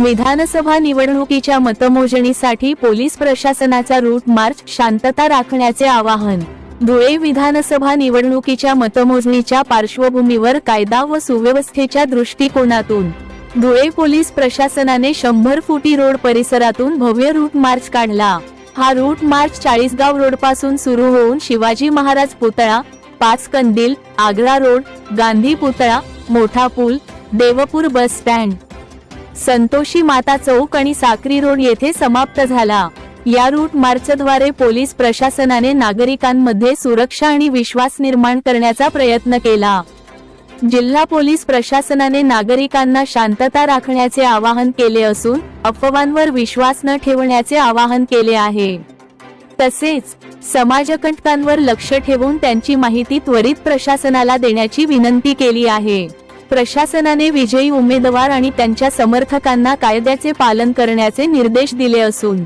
विधानसभा निवडणुकीच्या मतमोजणीसाठी पोलीस प्रशासनाचा रूट मार्च शांतता राखण्याचे आवाहन. धुळे विधानसभा निवडणुकीच्या मतमोजणीच्या पार्श्वभूमीवर कायदा व सुव्यवस्थेच्या दृष्टिकोनातून. धुळे पोलीस प्रशासनाने शंभर फुटी रोड परिसरातून भव्य रूट मार्च काढला. हा रूट मार्च चाळीसगाव रोडपासून सुरू होऊन शिवाजी महाराज पुतळा पाच कंदील आग्रा रोड गांधी पुतळा मोठा पूल देवपूर बस स्टँड. संतोषी माता चौक आणि साक्री रोड येथे समाप्त झाला. या रूट मार्चद्वारे पोलीस प्रशासनाने नागरिकांमध्ये सुरक्षा आणि विश्वास निर्माण करण्याचा प्रयत्न केला. जिल्हा पोलीस प्रशासनाने नागरिकांना शांतता राखण्याचे आवाहन केले असून अफवांवर विश्वास न ठेवण्याचे आवाहन केले आहे. तसेच समाजकंटकांवर लक्ष ठेवून त्यांची माहिती त्वरित प्रशासनाला देण्याची विनंती केली आहे. प्रशासनाने विजयी उमेदवार आणि त्यांच्या समर्थकांना कायद्याचे पालन करण्याचे निर्देश दिले असून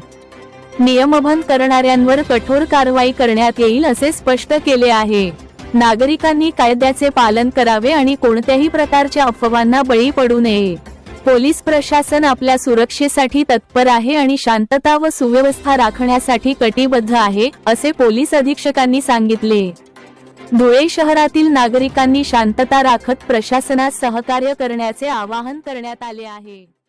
नियमभंग करणाऱ्यांवर कठोर कारवाई करण्यात येईल असे स्पष्ट केले आहे. नागरिकांनी कायद्याचे पालन करावे आणि कोणत्याही प्रकारच्या अफवांना बळी पडू नये. पोलीस प्रशासन आपल्या सुरक्षेसाठी तत्पर आहे आणि शांतता व सुव्यवस्था राखण्यासाठी कटिबद्ध आहे असे पोलीस अधीक्षकांनी सांगितले. धुळे शहरातील नागरिकांनी शांतता राखत प्रशासनास सहकार्य करण्याचे आवाहन करण्यात आले आहे.